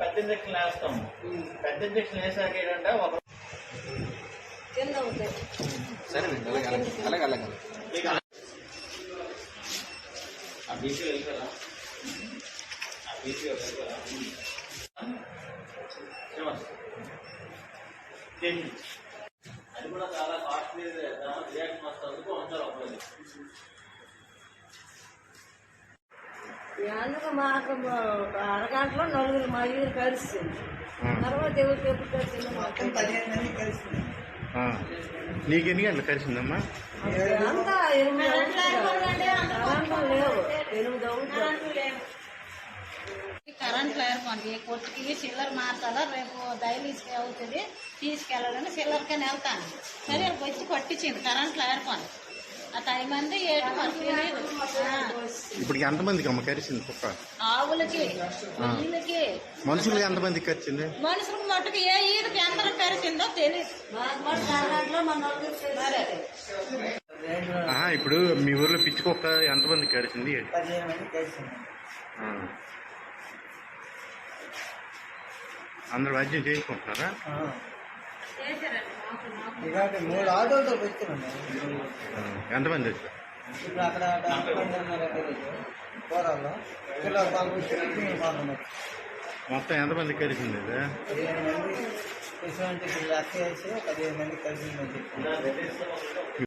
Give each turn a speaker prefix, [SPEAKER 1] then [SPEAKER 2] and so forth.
[SPEAKER 1] పెద్ద ఇంజక్షన్ వేస్తాము పెద్ద ఇంజక్షన్ వేసాక ఏంటంటే ఒక
[SPEAKER 2] అలాగే అలాగే అలాగే
[SPEAKER 1] ఆ బీసీ ఆ. టెన్. అది కూడా చాలా కాస్ట్లీ రియాక్షన్ వస్తుంది ఉంచాలి
[SPEAKER 3] అందుకు మాకు ఒక అరగంటలో నలుగురు మా ఇల్లు కలిసింది. తర్వాత ఎవరికి ఎప్పుడు కలిసింది మాకు
[SPEAKER 4] పదిహేను మంది కలిసింది.
[SPEAKER 5] నీకు ఎన్ని గంటలు కలిసిందమ్మా?
[SPEAKER 3] అంతా ఎనిమిది అవుతుంది. లేవు. ఎనిమిది అవుతుంది.
[SPEAKER 6] కరెంట్ లేకపోండి కొట్టుకి సిల్లర్ మార్చాలా రేపు డైలీస్కి అవుతుంది. తీసుకెళ్ళాలని సిల్లర్కి వెళ్తాను. సరే వచ్చి కొట్టించింది. కరెంట్ లేకపోండి ఆ టైం అంది ఏడు ఆ,
[SPEAKER 5] ఇప్పుడు ఎంతమందికి అమ్మ కరిచింది కుక్క?
[SPEAKER 6] ఆవులకి
[SPEAKER 5] మనుషులకి ఎంతమందికి కరిచింది?
[SPEAKER 6] మనుషులకు మట్టుకు ఏ ఈదికి ఎందరం పెరిచిందో తెలియదు
[SPEAKER 5] ఇప్పుడు మీ ఊర్లో పిచ్చి కుక్క ఎంతమందికి కరిచింది. అందరు వైద్యం చేయించుకుంటున్నారా? ఆ. ఎంతమంది వచ్చారు?
[SPEAKER 4] ఇప్పుడు అక్కడ కూరల్లో పిల్లలు పంపించారు మేము పంపించాం
[SPEAKER 5] మొత్తం ఎంతమందికి కలిసింది
[SPEAKER 4] ఇటువంటి లెక్క వేసి పదిహేను మంది కలిసిందని చెప్పి